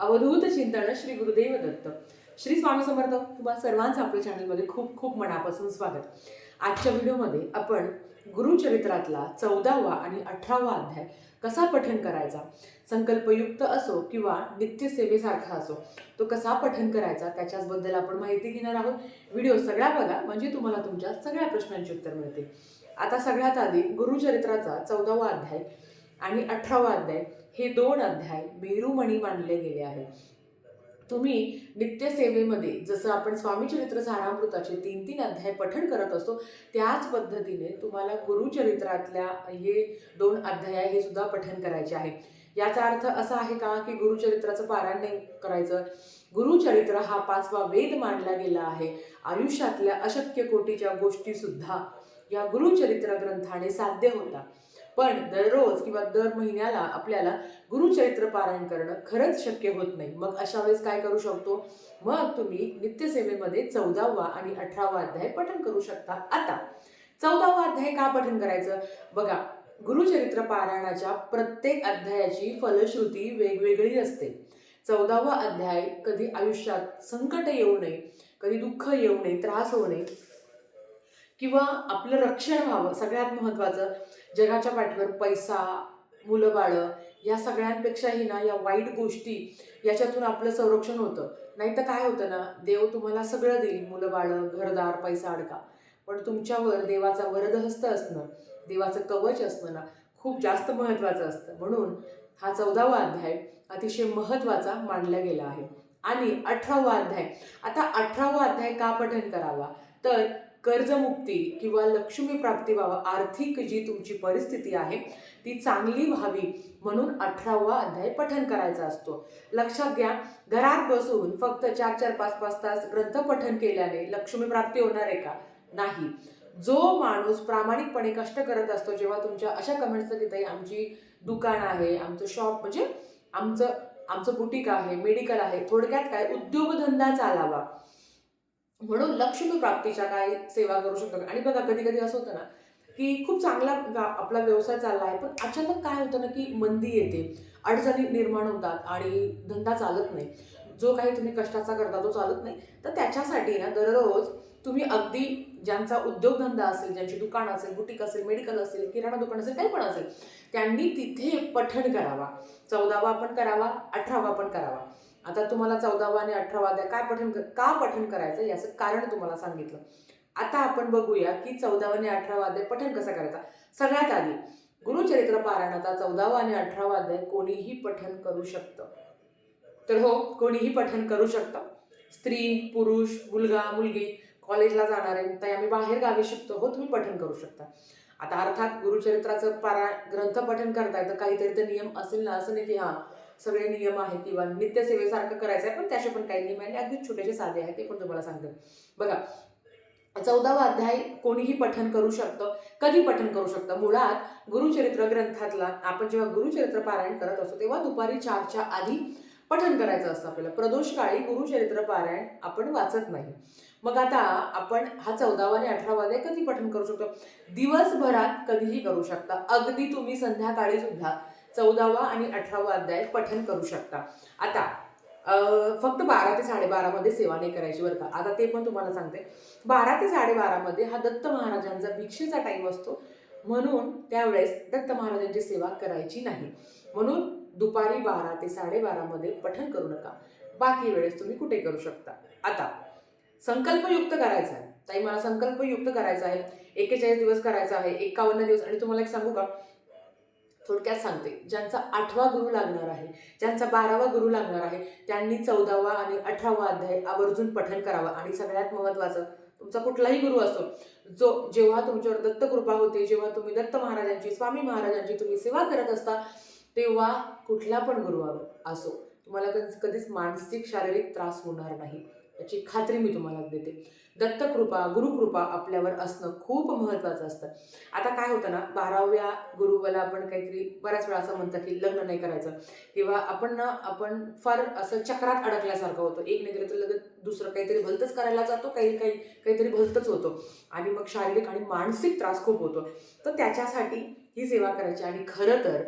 अवधूत चिंतन श्री गुरुदेव दत्त. श्री स्वामी समर्थ तुम्हा सर्वांचं आपल्या चॅनलमध्ये खूप खूप मनापासून स्वागत. आजच्या व्हिडिओमध्ये आपण गुरुचरित्रातला चौदावा आणि अठरावा अध्याय कसा पठन करायचा? संकल्पयुक्त असो किंवा नित्यसेवेसारखा असो तो कसा पठन करायचा? त्याच्याचबद्दल आपण माहिती घेणार आहोत. व्हिडिओ सगळा बघा म्हणजे तुम्हाला तुमच्या सगळ्या प्रश्नांची उत्तर मिळते आता सगळ्यात आधी गुरुचरित्राचा चौदावा अध्याय. आणि अठरावा अध्याय. हे दोन अध्याय मेरुमणी मानले गेले आहेत. तुम्ही नित्यसेवेमध्ये जसं आपण स्वामीचरित्र सारामृताचे तीन तीन अध्याय पठण करत असतो त्याच पद्धतीने तुम्हाला गुरुचरित्रातल्या हे दोन अध्याय हे सुद्धा पठण करायचे आहे. याचा अर्थ असा आहे का की गुरुचरित्राचं पारायण नाही करायचं गुरुचरित्र हा पाचवा वेद मानला गेला आहे. आयुष्यातल्या अशक्य कोटीच्या गोष्टीसुद्धा या गुरुचरित्र ग्रंथाने साध्य होता. पण दररोज किंवा दर महिन्याला आपल्याला गुरुचरित्र पारायण करणं खरंच शक्य होत नाही. मग अशा वेळेस काय करू शकतो? मग तुम्ही नित्यसेवेमध्ये चौदावा आणि अठरावा अध्याय पठण करू शकता. आता चौदावा अध्याय का पठण करायचं? बघा गुरुचरित्र पारायणाच्या प्रत्येक अध्यायाची फलश्रुती वेगवेगळी असते. चौदावा अध्याय कधी आयुष्यात संकट येऊ नये कधी दुःख येऊ नये त्रास होऊ नये. किंवा आपलं रक्षण व्हावं सगळ्यात महत्त्वाचं जगाच्या पाठीवर पैसा मुलं बाळं या सगळ्यांपेक्षाही ना या वाईट गोष्टी याच्यातून आपलं संरक्षण होतं. नाही तर काय होतं ना देव तुम्हाला सगळं देईल मुलं बाळं घरदार पैसा अडका. पण तुमच्यावर देवाचा वरदहस्त असणं देवाचं कवच असणं ना खूप जास्त महत्त्वाचं असतं. म्हणून हा चौदावा अध्याय अतिशय महत्त्वाचा मानला गेला आहे. आणि अठरावा अध्याय आता अठरावा अध्याय का पठन करावा? तर कर्जमुक्ती किंवा लक्ष्मी प्राप्ती व्हावं आर्थिक जी तुमची परिस्थिती आहे ती चांगली व्हावी म्हणून अठरावा अध्याय पठन करायचा असतो. लक्षात घ्या घरात बसून फक्त चार चार पाच पाच तास ग्रंथ पठन केल्याने लक्ष्मी प्राप्ती होणार आहे का? नाही. जो माणूस प्रामाणिकपणे कष्ट करत असतो जेव्हा तुमच्या अशा कमेंट्स तिथे आमची दुकान आहे आमचं शॉप म्हणजे आमचं आमचं बुटीक आहे मेडिकल आहे थोडक्यात काय? उद्योगधंदा चालावा. म्हणून लक्ष्मी प्राप्तीच्या काय सेवा करू शकतो आणि बघा कधी कधी असं होतं ना की खूप चांगला आपला व्यवसाय चालला आहे पण अचानक काय होतं ना की मंदी येते. अडचणी निर्माण होतात आणि धंदा चालत नाही. जो काही तुम्ही कष्टाचा करता तो चालत नाही. तर त्याच्यासाठी ना दररोज तुम्ही अगदी ज्यांचा उद्योगधंदा असेल ज्यांची दुकान असेल बुटीक असेल मेडिकल असेल किराणा दुकान असेल काही पण असेल त्यांनी तिथे पठण करावा. चौदावा पण करावा अठरावा पण करावा. आता तुम्हाला चौदावा आणि अठरावा अध्याय काय पठन का पठन करायचं? याचं कारण तुम्हाला सांगितलं. आता आपण बघूया की चौदावा आणि अठरावा अध्याय पठन कसा करायचा? सगळ्यात आधी गुरुचरित्र पारायणाचा चौदावा आणि अठरावा अध्याय कोणीही पठन करू शकतं. तर हो कोणीही पठन करू शकतं. स्त्री पुरुष मुलगा मुलगी कॉलेजला जाणारे ताई तर आम्ही बाहेर गावी शिकतो. हो तुम्ही पठण करू शकता. आता अर्थात गुरुचरित्राचं पारा ग्रंथ पठन करताय तर काहीतरी तर नियम असेल ना असं नाही की हां सगळे नियम आहेत किंवा नित्यसेवेसारखं करायचं आहे पण त्याचे पण काही नियम आहे आणि अगदी छोटेसे साधे आहेत ते पण तुम्हाला सांगते. बघा चौदावा अध्याय कोणीही पठन करू शकतं कधी पठन करू शकतं? मुळात गुरुचरित्र ग्रंथातला आपण जेव्हा गुरुचरित्र पारायण करत असतो तेव्हा दुपारी चारच्या आधी पठन करायचं असतं आपल्याला. प्रदोष काळी गुरुचरित्र पारायण आपण वाचत नाही. मग आता आपण हा चौदावा आणि अठरावा अध्याय कधी पठन करू शकतो? दिवसभरात कधीही करू शकता. अगदी तुम्ही संध्याकाळी सुद्धा चौदावा आणि अठरावा अध्याय पठन करू शकता. आता फक्त बारा ते साडेबारामध्ये सेवा नाही करायची बरं का? आता ते पण तुम्हाला सांगते. बारा ते साडेबारामध्ये हा दत्त महाराजांचा भिक्षेचा टाईम असतो. म्हणून त्यावेळेस दत्त महाराजांची सेवा करायची नाही. म्हणून दुपारी बारा ते साडेबारामध्ये पठन करू नका. बाकी वेळेस तुम्ही कुठे करू शकता? आता संकल्पयुक्त करायचा आहे. ताई मला संकल्पयुक्त करायचा आहे. एकेचाळीस दिवस करायचा आहे. एकावन्न दिवस. आणि तुम्हाला एक सांगू का? थोडक्यात सांगते. ज्यांचा आठवा गुरु लागणार आहे ज्यांचा बारावा गुरु लागणार आहे त्यांनी चौदावा आणि अठरावा अध्याय आवर्जून पठन करावा. आणि सगळ्यात महत्त्वाचं तुमचा कुठलाही गुरु असो जो जेव्हा तुमच्यावर दत्तकृपा होते जेव्हा तुम्ही दत्त महाराजांची स्वामी महाराजांची तुम्ही सेवा करत असता तेव्हा कुठला पण गुरु असो तुम्हाला कधी कधीच मानसिक शारीरिक त्रास होणार नाही. याची खात्री मी तुम्हाला देते. दत्तकृपा गुरुकृपा आपल्यावर असणं खूप महत्त्वाचं असतं. आता काय होतं ना बाराव्या गुरुवाला आपण काहीतरी बऱ्याच वेळा असं म्हणतं की लग्न नाही करायचं. किंवा आपण ना आपण फार असं चक्रात अडकल्यासारखं होतं. एक नाही केलं तर लगेच दुसरं काहीतरी भलतंच करायला जातो काही काही काहीतरी भलतंच होतो. आणि मग शारीरिक आणि मानसिक त्रास खूप होतो. तर त्याच्यासाठी ही सेवा करायची. आणि खरं तर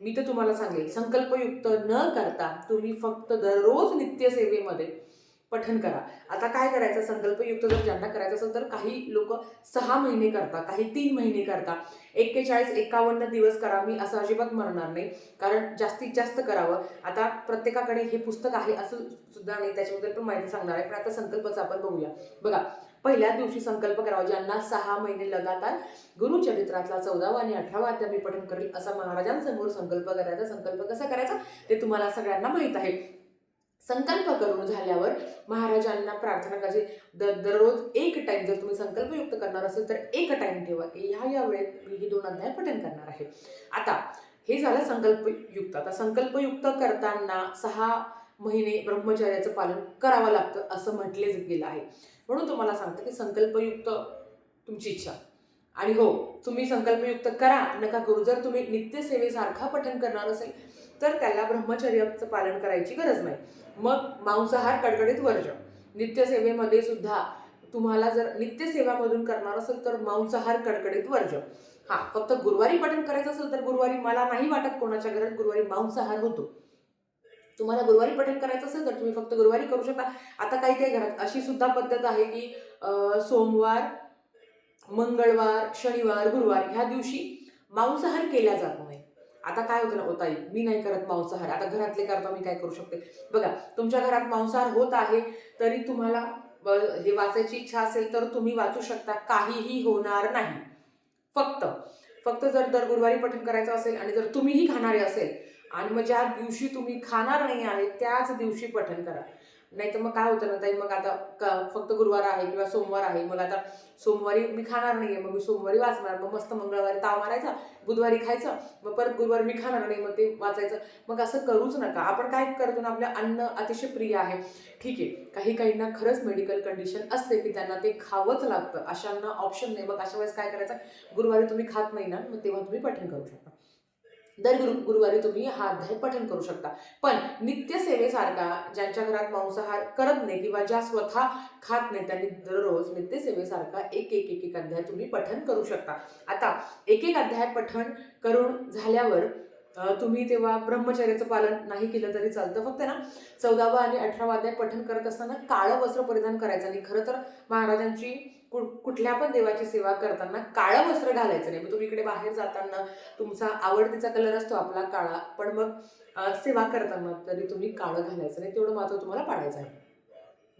मी तर तुम्हाला सांगेल संकल्पयुक्त न करता तुम्ही फक्त दररोज नित्यसेवेमध्ये पठन करा. आता काय करायचं? संकल्पयुक्त जर ज्यांना करायचं असेल तर काही लोक सहा महिने करतात काही तीन महिने करतात एक्केचाळीस एकावन्न दिवस करा. मी असं अजिबात म्हणणार नाही. कारण जास्तीत जास्त करावं. आता प्रत्येकाकडे हे पुस्तक आहे असं सुद्धा नाही त्याच्याबद्दल पण माहिती सांगणार आहे. पण आता संकल्पचं आपण बघूया. बघा पहिल्या दिवशी संकल्प करावा. ज्यांना सहा महिने लगातार गुरुचरित्रातला चौदावा आणि अठरावा अध्याय मी पठण करेल असा महाराजांसमोर संकल्प करायचा. संकल्प कसा करायचा? ते तुम्हाला सगळ्यांना माहीत आहे. संकल्प करून झाल्यावर महाराजांना प्रार्थना करायची. दर दररोज एक टाईम जर तुम्ही संकल्पयुक्त करणार असेल तर एक टाईम ठेवा. की ह्या या वेळेत मी ही दोन अध्याय पठण करणार आहे. आता हे झालं संकल्पयुक्त आता संकल्पयुक्त करताना सहा महिने ब्रह्मचर्याचं पालन करावं लागतं असं म्हटलेच गेलं आहे. म्हणून तुम्हाला सांगतं की संकल्पयुक्त तुमची इच्छा. आणि हो तुम्ही संकल्पयुक्त करा. नका करू. जर तुम्ही नित्यसेवेसारखा पठण करणार असेल तर त्याला ब्रह्मचर्याचं पालन करायची गरज नाही. मग मांसाहार कडकडीत वर्ज नित्यसेवेमध्ये सुद्धा तुम्हाला जर नित्यसेवामधून करणार असेल तर मांसाहार कडकडीत वर्ज हा फक्त गुरुवारी पठण करायचं असेल तर गुरुवारी मला नाही वाटत कोणाच्या घरात गुरुवारी मांसाहार होतो. तुम्हाला गुरुवारी पठण करायचं असेल तर तुम्ही फक्त गुरुवारी करू शकता. आता काही काही घरात अशी सुद्धा पद्धत आहे की सोमवार मंगळवार शनिवार गुरुवार ह्या दिवशी मांसाहार केला जात नाही. आता काय होतं ना ओ मी नाही करत मांसाहार. आता घरातले करता मी काय करू शकते? बघा तुमच्या घरात मांसाहार होत आहे तरी तुम्हाला हे वाचायची इच्छा असेल तर तुम्ही वाचू शकता. काहीही होणार नाही. फक्त फक्त जर दर गुरुवारी पठण करायचं असेल आणि जर तुम्हीही खाणारे असेल आणि मग ज्या दिवशी तुम्ही खाणार नाही आहे त्याच दिवशी पठण करा. नाही तर मग काय होतं ना ताई मग आता क- फक्त गुरुवार आहे किंवा सोमवार आहे मग आता सोमवारी मी खाणार नाही आहे मग मी सोमवारी वाचणार मग मस्त मंगळवारी ताव मारायचा बुधवारी खायचं मग परत गुरुवारी मी खाणार नाही मग ते वाचायचं. मग असं करूच नका. आपण काय करतो ना आपलं अन्न अतिशय प्रिय आहे. ठीक आहे. काही काहींना खरंच मेडिकल कंडिशन असते की त्यांना ते खावंच लागतं. अशांना ऑप्शन नाही. मग अशा वेळेस काय करायचं? गुरुवारी तुम्ही खात नाही ना मग तेव्हा तुम्ही पठण करू शकता. दर गुरु गुरुवारी तुम्ही हा अध्याय पठन करू शकता. पण नित्यसेवेसारखा ज्यांच्या घरात मांसाहार करत नाही किंवा ज्या स्वतः खात नाही त्यांनी दररोज नित्यसेवेसारखा एक एक एक एक अध्याय तुम्ही पठन करू शकता. आता एक एक अध्याय पठन करून झाल्यावर तुम्ही तेव्हा ब्रह्मचर्याचं पालन नाही केलं तरी चालतं. फक्त ना चौदावा आणि अठरावा अध्याय पठन करत असताना काळं वस्त्र परिधान करायचं. आणि खरं तर महाराजांची कुठल्या पण देवाची सेवा करताना काळं वस्त्र घालायचं नाही. मग तुम्ही इकडे बाहेर जाताना तुमचा आवडतीचा कलर असतो आपला काळा. पण मग सेवा करताना तरी तुम्ही काळं घालायचं नाही. तेवढं मात्र तुम्हाला पाळायचं आहे.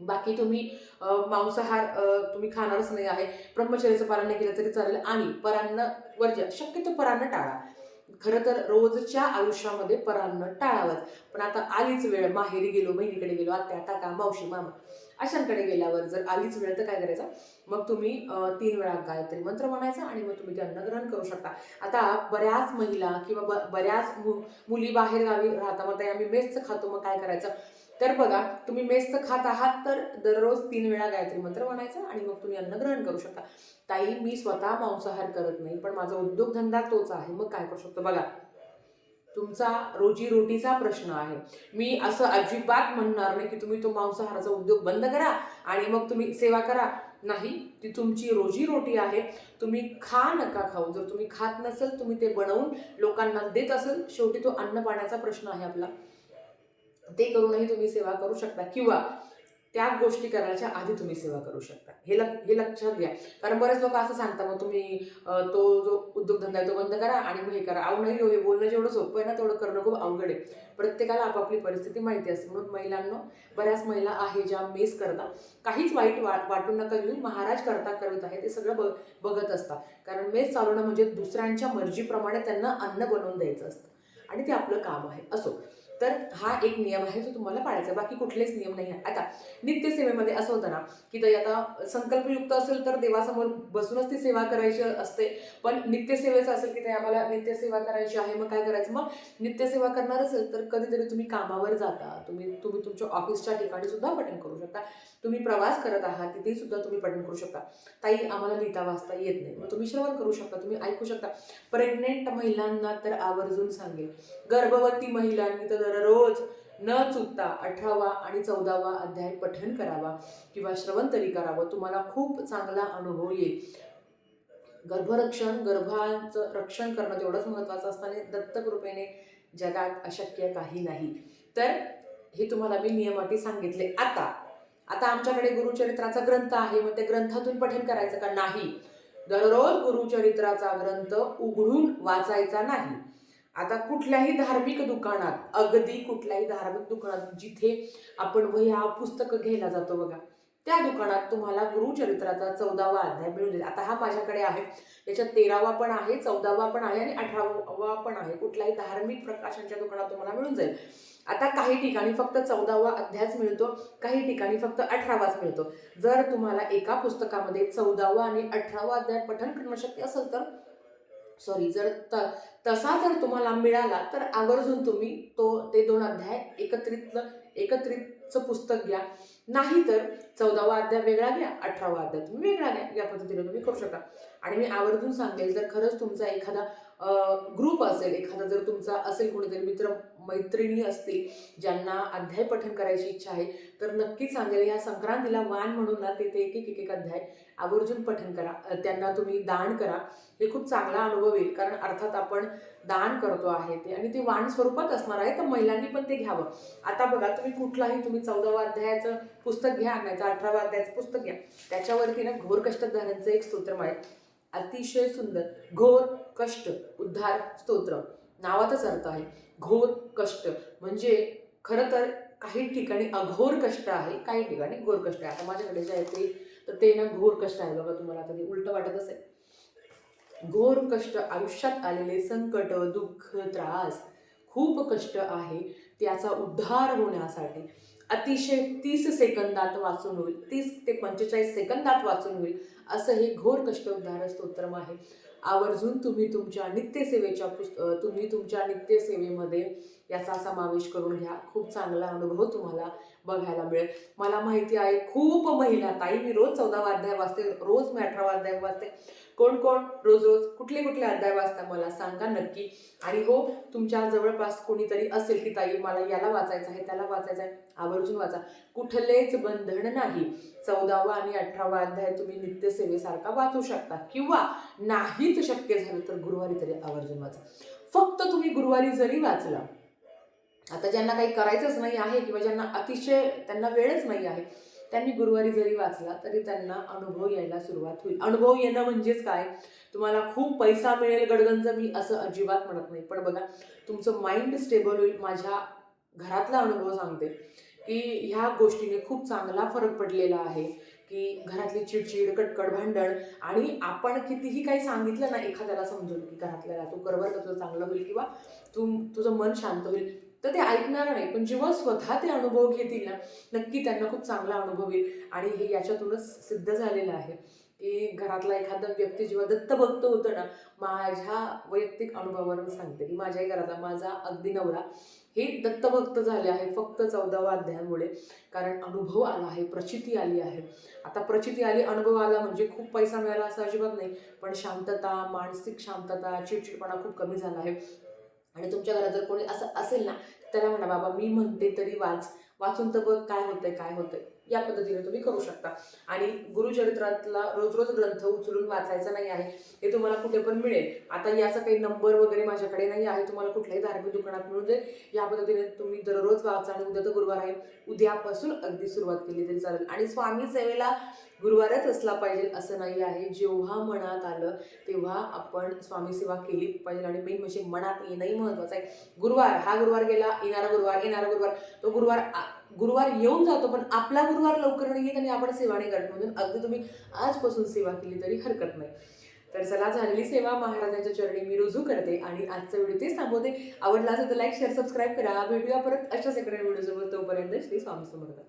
बाकी तुम्ही मांसाहार तुम्ही खाणारच नाही आहे. ब्रह्मचर्याचं पालन नाही केलं तरी चालेल. आणि परान्न वर्ज्य शक्यतो परान्न टाळा. खरं तर रोजच्या आयुष्यामध्ये परान्न टाळावंच. पण आता आलीच वेळ माहेरी गेलो बहिणीकडे गेलो आत्या काका मावशी मामा अशांकडे गेल्यावर जर आलीच वेळ तर काय करायचं? मग तुम्ही तीन वेळा गायत्री मंत्र म्हणायचा आणि मग तुम्ही ते अन्नग्रहण करू शकता. आता बऱ्याच महिला किंवा ब बऱ्याच मु मुली बाहेर गावी राहतात मग ते आम्ही मेसचं खातो मग काय करायचं? तर बघा तुम्ही मेसचं खात आहात तर दररोज तीन वेळा गायत्री मंत्र म्हणायचं आणि मग तुम्ही अन्न ग्रहण करू शकता. ताई मी स्वतः मांसाहार करत नाही पण माझा उद्योगधंदा तोच आहे. मग काय करू शकतो? बघा तुमचा रोजीरोटीचा प्रश्न आहे. मी असं अजिबात म्हणणार नाही की तुम्ही तो मांसाहाराचा उद्योग बंद करा आणि मग तुम्ही सेवा करा. नाही ती तुमची रोजीरोटी आहे. तुम्ही खा नका खाऊ. जर तुम्ही खात नसेल तुम्ही ते बनवून लोकांना देत असेल शेवटी तो अन्न पाण्याचा प्रश्न आहे आपला. ते करूनही तुम्ही सेवा करू शकता किंवा त्या गोष्टी करण्याच्या आधी तुम्ही सेवा करू शकता. हे लक हे लक्षात घ्या. कारण बरेच लोक असं सांगतात मग तुम्ही तो जो उद्योगधंदा आहे तो बंद करा आणि मग हे करा. अहो नाही हो हे बोलणं जेवढं सोपं आहे ना तेवढं करणं खूप अवघड आहे. प्रत्येकाला आपापली परिस्थिती माहिती असते. म्हणून महिलांना बऱ्याच महिला आहे ज्या मेस करतात. काहीच वाईट वा वाटून नका घेऊन महाराज करता करत आहे ते सगळं बघ बघत असतात. कारण मेस चालवणं म्हणजे दुसऱ्यांच्या मर्जीप्रमाणे त्यांना अन्न बनवून द्यायचं असतं. आणि ते आपलं काम आहे. असो. तर हा एक नियम आहे जो तुम्हाला पाळायचा आहे. बाकी कुठलेच नियम नाही आहे आता नित्यसेवेमध्ये असं होतं ना की ते आता संकल्पयुक्त असेल तर देवासमोर बसूनच ती सेवा करायची असते. पण नित्यसेवेचं असेल की ते आम्हाला नित्यसेवा करायची आहे मग काय करायचं? मग नित्यसेवा करणार असेल तर कधीतरी तुम्ही कामावर जाता. तुम्ही तुम्ही तुमच्या ऑफिसच्या ठिकाणी सुद्धा पठण करू शकता. तुम्ही प्रवास करत आहात तिथेही सुद्धा तुम्ही पठण करू शकता. ताई आम्हाला लिहिता वाचता येत नाही. मग तुम्ही श्रवण करू शकता तुम्ही ऐकू शकता. प्रेग्नेंट महिलांना तर आवर्जून सांगेल. गर्भवती महिलांनी तर दररोज न चुकता अठरावा आणि चौदावा अध्याय पठन करावा किंवा श्रवण तरी करावं. तुम्हाला खूप चांगला अनुभव येईल. गर्भरक्षण गर्भाचं रक्षण करणं तेवढंच महत्त्वाचं असताना दत्तकृपेने जगात अशक्य काही नाही. तर हे तुम्हाला मी नियमाटी सांगितले. आता आता आमच्याकडे गुरुचरित्राचा ग्रंथ आहे. मग त्या ग्रंथातून पठण करायचं का? नाही. दररोज गुरुचरित्राचा ग्रंथ उघडून वाचायचा नाही. आता कुठल्याही धार्मिक दुकानात अगदी कुठल्याही धार्मिक दुकानात जिथे आपण वह्या पुस्तकं घ्यायला जातो बघा त्या दुकानात तुम्हाला गुरुचरित्राचा चौदावा अध्याय मिळून जाईल. आता हा माझ्याकडे आहे. याच्यात तेरावा पण आहे चौदावा पण आहे आणि अठरावा पण आहे. कुठल्याही धार्मिक प्रकाशनच्या दुकानात तुम्हाला मिळून जाईल. आता काही ठिकाणी फक्त चौदावा अध्यायच मिळतो काही ठिकाणी फक्त अठरावाच मिळतो. जर तुम्हाला एका पुस्तकामध्ये चौदावा आणि अठरावा अध्याय पठण करणं शक्य असेल तर सॉरी जर त तसा जर तुम्हाला मिळाला तर आवर्जून तुम्ही तो ते दोन अध्याय एकत्रित एकत्रितचं पुस्तक घ्या. नाही तर चौदावा अध्याय वेगळा घ्या अठरावा अध्याय तुम्ही वेगळा घ्या. या पद्धतीने तुम्ही करू शकता. आणि मी आवर्जून सांगेल जर खरंच तुमचा एखादा ग्रुप असेल एखादा जर तुमचा असेल कोणीतरी मित्र मैत्रिणी असतील ज्यांना अध्याय पठण करायची इच्छा आहे तर नक्कीच सांगेल या संक्रांतीला वान म्हणून ना तिथे एक एक अध्याय आवर्जून पठण करा. त्यांना तुम्ही दान करा. हे खूप चांगला अनुभव येईल. कारण अर्थात आपण दान करतो आहे ते आणि ते वाण स्वरूपात असणार आहे. तर महिलांनी पण ते घ्यावं. आता बघा तुम्ही कुठलाही तुम्ही चौदावा अध्यायाचं पुस्तक घ्या नाही तर अठरावा अध्यायाचं पुस्तक घ्या. त्याच्यावरती ना घोर कष्टधारांचं एक स्तोत्र आहे अतिशय सुंदर. घोर कष्ट उद्धार स्तोत्र. नावातच अर्थ आहे. घोर कष्ट. म्हणजे खरं तर काही ठिकाणी अघोर कष्ट आहे काही ठिकाणी घोर कष्ट आहे. आता माझ्याकडे जे आहे ते तर ते ना घोर कष्ट आहे बघा तुम्हाला आता ते उलट वाटत असेल. घोर कष्ट आयुष्यात आलेले संकट दुःख त्रास खूप कष्ट आहे. त्याचा उद्धार होण्यासाठी अतिशय तीस सेकंदात वाचून होईल तीस ते पंचेचाळीस सेकंदात वाचून होईल असं हे घोर कष्ट उद्धार स्तोत्रम आहे. आवर्जून तुम्ही तुमच्या नित्यसेवेच्या पुस्त तुम्ही तुमच्या नित्यसेवेमध्ये याचा समावेश करून घ्या. खूप चांगला अनुभव तुम्हाला बघायला मिळेल. मला माहिती आहे खूप महिला ताई मी रोज चौदावा अध्याय वाचते रोज मी अठरावा अध्याय वाचते. कोण कोण? रोज रोज कुठले कुठले अध्याय वाचता मला सांगा नक्की. आणि हो तुमच्या जवळपास कोणीतरी असेल की ताई मला याला वाचायचं आहे त्याला वाचायचं आहे आवर्जून वाचा. कुठलेच बंधन नाही. चौदावा आणि अठरावा अध्याय तुम्ही नित्यसेवेसारखा वाचू शकता. किंवा नाहीच शक्य झालं तर गुरुवारी तरी आवर्जून वाचा. फक्त तुम्ही गुरुवारी जरी वाचला आता ज्यांना काही करायचंच नाही आहे किंवा ज्यांना अतिशय त्यांना वेळच नाही आहे त्यांनी गुरुवारी जरी वाचला तरी त्यांना अनुभव यायला सुरुवात होईल. अनुभव येणं म्हणजेच काय? तुम्हाला खूप पैसा मिळेल गडगंज मी असं अजिबात म्हणत नाही. पण बघा तुमचं माइंड स्टेबल होईल. माझ्या घरातला अनुभव सांगते की ह्या गोष्टीने खूप चांगला फरक पडलेला आहे की घरातली चिडचिड कटकड भांडण आणि आपण कितीही काही सांगितलं ना एखाद्याला समजून की घरातल्याला तू करवर तुझं चांगलं होईल किंवा तू तुझं मन शांत होईल. तर ते ऐकणार नाही. पण जेव्हा स्वतः ते अनुभव घेतील ना नक्की त्यांना खूप चांगला अनुभव येईल. आणि हे याच्यातूनच सिद्ध झालेलं आहे की घरातला एखादा व्यक्ती जेव्हा दत्तभक्त होतं ना माझ्या वैयक्तिक अनुभवावरून सांगते. की माझ्याही घरातला माझा अगदी नवरा हे दत्तभक्त झाले आहे फक्त चौदावा अध्यायामुळे कारण अनुभव आला आहे प्रचिती आली आहे. आता प्रचिती आली अनुभव आला म्हणजे खूप पैसा मिळाला असं अजिबात नाही. पण शांतता मानसिक शांतता चिडचिडपणा खूप कमी झाला आहे. आणि तुमच्या घरात जर कोणी असं असेल ना त्याला म्हणा बाबा मी म्हणते तरी वाच. वाचून तर बघ काय होतंय काय होतंय. या पद्धतीने तुम्ही करू शकता. आणि गुरुचरित्रातला रोज रोज ग्रंथ उचलून वाचायचा नाही आहे हे तुम्हाला कुठे पण मिळेल. आता याचा काही नंबर वगैरे माझ्याकडे नाही आहे तुम्हाला कुठल्याही धार्मिक दुकानात मिळून जाईल या पद्धतीने तुम्ही दररोज वाचा आणि उद्या तर गुरुवार आहे. उद्यापासून अगदी सुरुवात केली तरी चालेल. आणि स्वामी सेवेला गुरुवारच असला पाहिजे असं नाही आहे. जेव्हा मनात आलं तेव्हा आपण स्वामी सेवा केली पाहिजे. आणि मेन म्हणजे मनात येणंही महत्वाचं आहे. गुरुवार हा गुरुवार गेला येणारा गुरुवार येणारा गुरुवार. तो गुरुवार आ- गुरुवार येऊन जातो पण आपला गुरुवार लवकर नाही येत आणि आपण सेवा नाही म्हणून अगदी तुम्ही आजपासून सेवा केली तरी हरकत नाही. तर चला झालेली सेवा महाराजांच्या चरणी मी रुजू करते आणि आजचा व्हिडिओ तेच थांबवते. आवडला असेल तर लाईक शेअर सबस्क्राईब करा. भेटूया परत अशाच एखाद्या व्हिडिओ सोबत तोपर्यंत श्री स्वामी समर्थ.